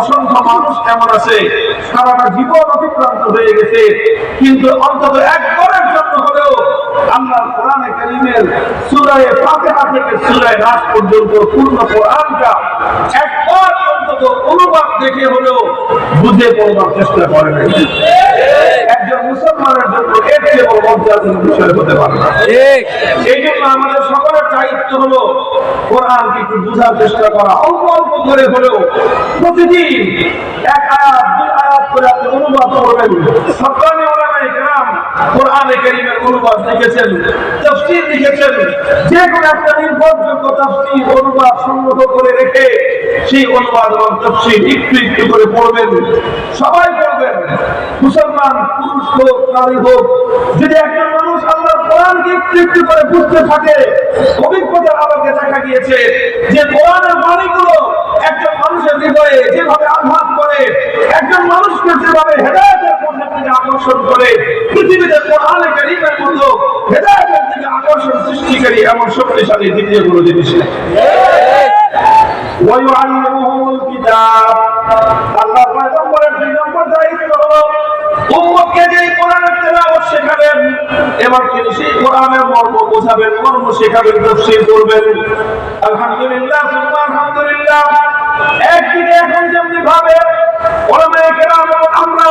অসংখ্য মানুষ এমন আছে, সারাটা জীবন অতিক্রান্ত হয়ে গেছে, কিন্তু অন্তত একবারের জন্য হলেও আল্লাহ কোরআনে কারিমের সূরায়ে ফাতিহা থেকে সূরায়ে পর্যন্ত পূর্ণ কোরআনটা একবার অন্তত অনুবাদ দেখে হলেও বুঝে পড়বার চেষ্টা করে নাই। একজন মুসলমানের জন্য এর চেয়ে বড় বিষয় হতে পারে না। এই জন্য আমাদের সকলের দায়িত্ব হলো বোঝার চেষ্টা করা। অল্প অল্প করে হলেও প্রতিদিন এক আয়াত দুই আয়াত করে আপনি অনুবাদ করবেন। সরকারি ওলামায়ে কেরাম কোরআনে অনুবাদ লিখেছেন, তাফসীর লিখেছেন। যে কোনো একটা নির্ভরযোগ্য তাফসীর, অনুবাদ সংগ্রহ করে রেখে সেই অনুবাদ এবং তাফসীর একটু একটু করে পড়বেন। সবাই পড়বেন। মুসলমান, পুরুষ হোক, নারী হোক, যদি একজন মানুষ আল্লাহর কোরআনকে একটু একটু করে বুঝতে থাকে অভিজ্ঞতার আলোকে দেখা গিয়েছে যে কোরআনের বাণীগুলো একজন মানুষের হৃদয়ে যেভাবে আঘাত করে, একজন মানুষকে যেভাবে হেদায়তের পথের দিকে আকর্ষণ করে, পৃথিবীতে কোরআনে কারীমের মতো হেদায়তের দিকে আকর্ষণ সৃষ্টিকারী এমন শক্তিশালী দ্বিতীয় কোনো জিনিস দায়িত্ব যে কোরআনের কোরআনের বোঝাবেন শেখাবেন করবেন। আলহামদুলিল্লাহ আলহামদুলিল্লাহ। একদিকে আমরা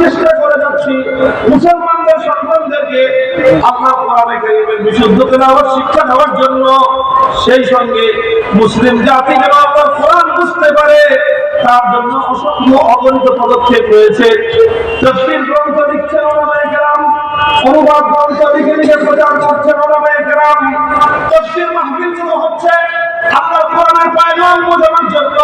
চেষ্টা করে যাচ্ছি, মুসলমানদের সন্তানদেরকে আমরা কোরআনে বিশুদ্ধ তেলাওয়াত শিক্ষা দেওয়ার জন্য। সেই সঙ্গে মুসলিম জাতি যেন বুঝতে পারে, তার জন্য অসংখ্য অগণিত পদক্ষেপ রয়েছে। তফসিল গ্রন্থ লিখছেন ওলামায়ে কেরাম, অনুবাদ গ্রন্থ লিখে লিখে প্রচার করছেন ওলামায়ে কেরাম। তফসিল মাহফিল হচ্ছে। আল্লাহর কোরআনের পয়গাম বোঝানোর জন্য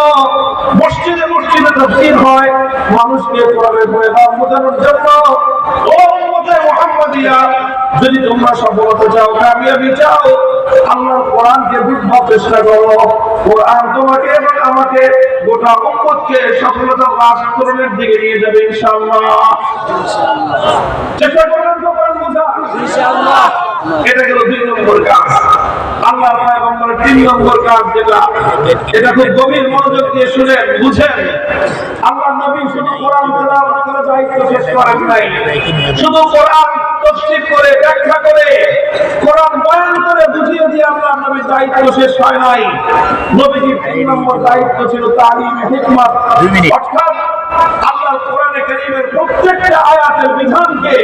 মসজিদে মসজিদে তফসিল হয়। মানুষকে কোরআনের পয়গাম বোঝানোর জন্য। ও উম্মতে যদি তোমরা সফলতা চাও, কামিয়াবি চাও আল্লাহর কোরআনকে বুঝবার চেষ্টা করো। কোরআন তোমাকে এবং আমাকে গোটা উম্মতকে সফলতা লাভ করণের দিকে নিয়ে যাবে ইনশাআল্লাহ। চেষ্টা করবেন তো কোরআন বোঝা। ইনশাআল্লাহ। এটা গেল দুই নম্বর কাজ। আল্লাহ পয়গম্বরের তিন নম্বর কাজ যেটা এটা খুব গভীর মনোযোগ দিয়ে শুনেন বুঝেন। আল্লাহ নবী শুধু কোরআন তেলাওয়াত করে দায়িত্ব শেষ করেন নাই। শুধু কোরআন তফসির করে ব্যাখ্যা করে কোরআন বয়ান করে বুঝিয়ে দিয়ে আল্লাহ নবীর দায়িত্ব শেষ হয় নাই। নবীজির তিন নম্বর দায়িত্ব ছিল তালিম হিকমত। অর্থাৎ আল্লাহর কোরআনে কারীমের প্রত্যেকটা আয়াতের বিধানকে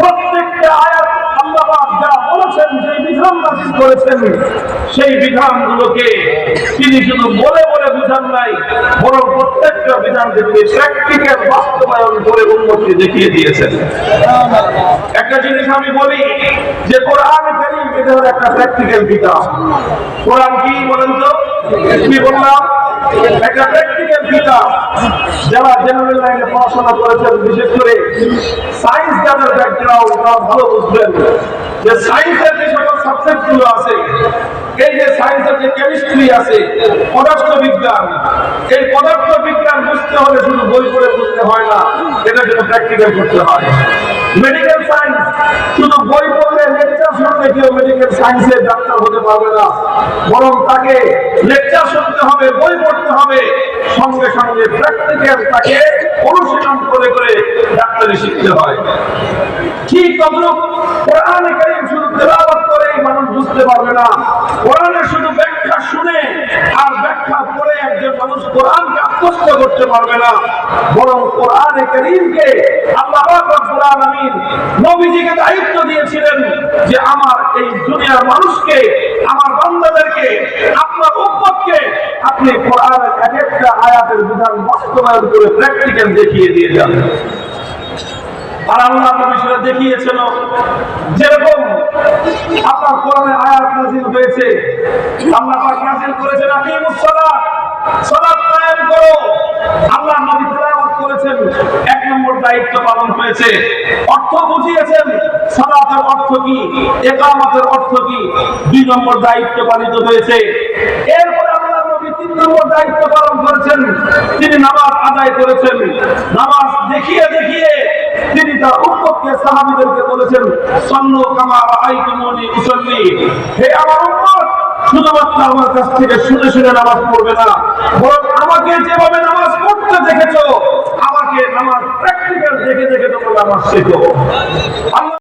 প্রত্যেকটা আয়াত আল্লাহ যা বলেছেন যে বিধান নাযিল করেছেন সেই বিধানগুলোকে তিনি শুধু বলে বলে বিধান নাই, বরং প্রত্যেকটা বিধানকে থেকে প্র্যাকটিক্যাল বাস্তবায়ন করে উন্নতি দেখিয়ে দিয়েছেন। একটা জিনিস আমি বলি, যে কোরআন কারীম এটা একটা প্র্যাকটিক্যাল কিতাব। কোরআন কি বলেন তো? কি বললাম? একটা প্র্যাকটিক্যাল যারা জেনারেল লাইনে পড়াশোনা করেছেন, বিশেষ করে সায়েন্স যাদের ব্যাকগ্রাউন্ড তারা ভালো বুঝবেন যে সায়েন্সের যে সকল আছে, এই যে সায়েন্সের যে কেমিস্ট্রি আছে পদার্থ বিজ্ঞান এই পদার্থ বিজ্ঞান বুঝতে হলে শুধু বই পড়ে বুঝতে হয় না, এটা কিন্তু প্র্যাকটিক্যাল করতে হয়। মেডিকেল সায়েন্স শুধু বই পড়লে শুনলে কেউ মেডিকেল সায়েন্সের ডাক্তার হতে পারবে না। বরং তাকে লেকচার শুনতে হবে, বই পড়তে হবে। সঙ্গে সঙ্গে প্র্যাকটিক্যাল তাকে অনুশীলন করে করে ডাক্তারি শিখতে হয়। তদ্রুপ কোরআনে কারীম শুধু করেই মানুষ বুঝতে পারবে না। শুধু ব্যাখ্যা শুনে আর ব্যাখ্যা পড়ে একজন মানুষ কোরআনকে আত্মস্থ করতে পারবে না। বরং কোরআনে কারীমকে আল্লাহ রব্বুল আলামিন নবীজিকে দায়িত্ব দিয়েছিলেন যে আমার এই দুনিয়ার মানুষকে, আমার আপনার উম্মতকে, আপনি এক একটা আয়াতের বিধান বাস্তবায়ন করে দেখিয়ে দিয়ে যান। আল্লাহ দেখিয়েছিল যেরকম আপনার আয়াত হয়েছে করেছেন করো। করেছেন এক নম্বর দায়িত্ব পালন হয়েছে। অর্থ বুঝিয়েছেন, সালাতের অর্থ কি ইকামতের অর্থ কি, দুই নম্বর দায়িত্ব পালিত হয়েছে। এরপরে শুধুমাত্র আমার কাছ থেকে শুনে শুনে নামাজ পড়বে না আমাকে যেভাবে নামাজ পড়তে দেখেছ দেখে তোমরা নামাজ শেখো